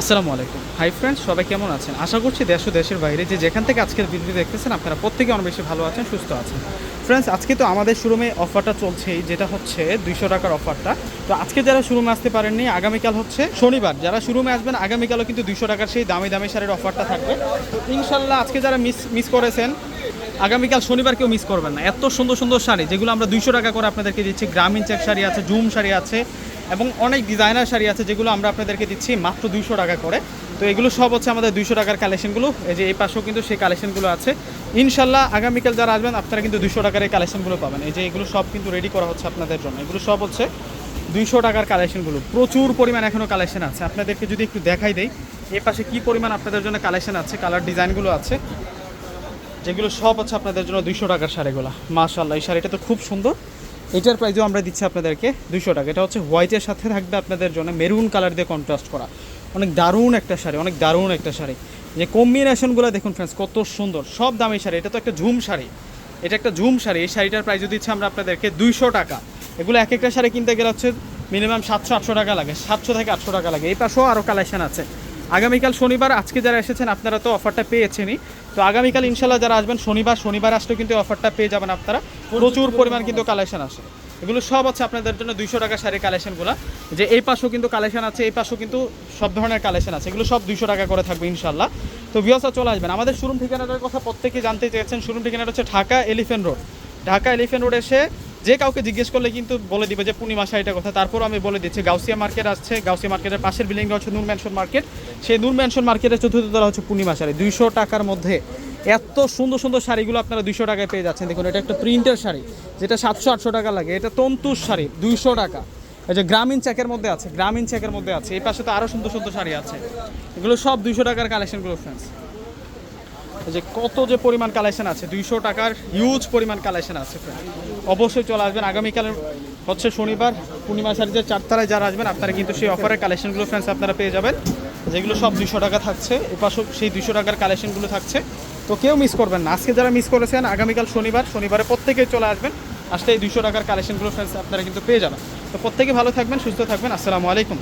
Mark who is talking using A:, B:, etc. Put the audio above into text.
A: আসসালামু আলাইকুম। Hi friends সবাই কেমন আছেন? আশা করছি দেশ ও দেশের বাইরে যে যেখান থেকে আজকের ভিডিও দেখতেছেন, আপনারা প্রত্যেকে অনেক বেশি ভালো আছেন, সুস্থ আছেন। ফ্রেন্ডস আজকে তো আমাদের শোরুমে অফারটা চলছেই, যেটা হচ্ছে দুইশো টাকার অফারটা তো আজকে যারা শোরুমে আসতে পারেননি, আগামীকাল হচ্ছে শনিবার। যারা শোরুমে আসবেন, আগামীকালও কিন্তু দুইশো টাকার সেই দামি দামি শাড়ির অফারটা থাকবে। তো ইনশাল্লাহ আজকে যারা মিস মিস করেছেন, আগামীকাল শনিবার কেউ মিস করবেন না। এত সুন্দর সুন্দর শাড়ি, যেগুলো আমরা দুইশো টাকা করে আপনাদেরকে দিচ্ছি। গ্রামীণ চেক শাড়ি আছে জুম শাড়ি আছে এবং অনেক ডিজাইনার শাড়ি আছে যেগুলো আমরা আপনাদেরকে দিচ্ছি মাত্র দুইশো টাকা করে। তো এগুলো সব হচ্ছে আমাদের দুইশো টাকার কালেকশনগুলো এই যে এই পাশেও কিন্তু সেই কালেকশনগুলো আছে। ইনশাল্লাহ আগামীকাল যারা আসবেন, আপনারা কিন্তু দুইশো টাকার এই কালেকশনগুলো পাবেন। এই যে এগুলো সব কিন্তু রেডি করা হচ্ছে আপনাদের জন্য। এগুলো সব হচ্ছে দুইশো টাকার কালেকশনগুলো প্রচুর পরিমাণ এখনও কালেকশন আছে। আপনাদেরকে যদি একটু দেখাই দেই, এই পাশে কী পরিমাণ আপনাদের জন্য কালেকশন আছে কালার ডিজাইনগুলো আছে। যেগুলো সব হচ্ছে আপনাদের জন্য দুইশো টাকার শাড়িগুলো। মাশাল্লাহ এই শাড়িটা তো খুব সুন্দর। এটার প্রাইসও আমরা দিচ্ছি আপনাদেরকে দুশো টাকা। এটা হচ্ছে হোয়াইটের সাথে থাকবে আপনাদের জন্য মেরুন কালার দিয়ে কন্ট্রাস্ট করা। অনেক দারুণ একটা শাড়ি, অনেক দারুণ একটা শাড়ি। যে কম্বিনেশনগুলো দেখুন ফ্রেন্ডস কত সুন্দর। সব দামি শাড়ি। এটা তো একটা ঝুম শাড়ি। এটা একটা ঝুম শাড়ি। এই শাড়িটার প্রাইসও দিচ্ছি আমরা আপনাদেরকে দুইশো টাকা। এগুলো এক একটা শাড়ি কিনতে গেলে হচ্ছে মিনিমাম সাতশো আটশো টাকা লাগে, সাতশো থেকে আটশো টাকা লাগে। এই পাশেও আরও কালেকশান আছে। আগামীকাল শনিবার, আজকে যারা এসেছেন আপনারা তো অফারটা পেয়েছেনই। তো আগামীকাল ইনশাল্লাহ যারা আসবেন, শনিবার শনিবার আসলেও কিন্তু অফারটা পেয়ে যাবেন আপনারা। প্রচুর পরিমাণ কিন্তু কালেকশন আসে এগুলো সব আছে আপনাদের জন্য দুইশো টাকা শাড়ি কালেকশনগুলো যে এই পাশেও কিন্তু কালেকশন আছে, এই পাশেও কিন্তু সব ধরনের কালেকশন আছে। এগুলো সব দুইশো টাকা করে থাকবে ইনশাল্লাহ তো ভিওসা চলে আসবেন। আমাদের শোরুম ঠিকানাটার কথা প্রত্যেকে জানতে চেয়েছেন। শোরুম ঠিকানাটা হচ্ছে Dhaka elephant road. Dhaka elephant road এসে যে কাউকে জিজ্ঞেস করলে কিন্তু বলে দিবে যে পূর্ণিমা শাড়িটা কথা। তারপর আমি বলে দিচ্ছি, গাউসিয়া মার্কেট আসছে, গাউসিয়া মার্কেটের পাশের বিল্ডিংটা হচ্ছে নূর ম্যানশন মার্কেট। সেই নূর ম্যানশন মার্কেটের চতুর্থ তলা হচ্ছে পূর্ণিমা শাড়ি। দুইশো টাকার মধ্যে এত সুন্দর সুন্দর শাড়িগুলো আপনারা দুইশো টাকায় পেয়ে যাচ্ছেন। দেখুন, এটা একটা প্রিন্টের শাড়ি, যেটা সাতশো আটশো টাকা লাগে। এটা তন্তুর শাড়ি, দুইশো টাকা। এই যে গ্রামীণ চেকের মধ্যে আছে, গ্রামীণ চেকের মধ্যে আছে। এই পাশে তো আরও সুন্দর সুন্দর শাড়ি আছে। এগুলো সব দুইশো টাকার কালেকশনগুলো ফ্রেন্ডস যে কত যে পরিমাণ কালেকশন আছে, দুইশো টাকার হিউজ পরিমাণ কালেকশন আছে অবশ্যই চলে আসবেন। আগামীকালের হচ্ছে শনিবার, পূর্ণিমা শাড়িতে চারতলায় যারা আসবেন, আপনারা কিন্তু সেই অফারের কালেকশনগুলো ফ্রেন্ডস আপনারা পেয়ে যাবেন। যেগুলো সব দুশো টাকা থাকছে, এপাশেও সেই দুশো টাকার কালেকশনগুলো থাকছে। তো কেউ মিস করবেন না। আজকে যারা মিস করেছেন, আগামীকাল শনিবার, শনিবারে প্রত্যেকেই চলে আসবেন। আসলে এই দুশো টাকার কালেকশনগুলো ফ্রেন্ডস আপনারা কিন্তু পেয়ে যাবেন। তো প্রত্যেকে ভালো থাকবেন, সুস্থ থাকবেন। আসসালামু আলাইকুম।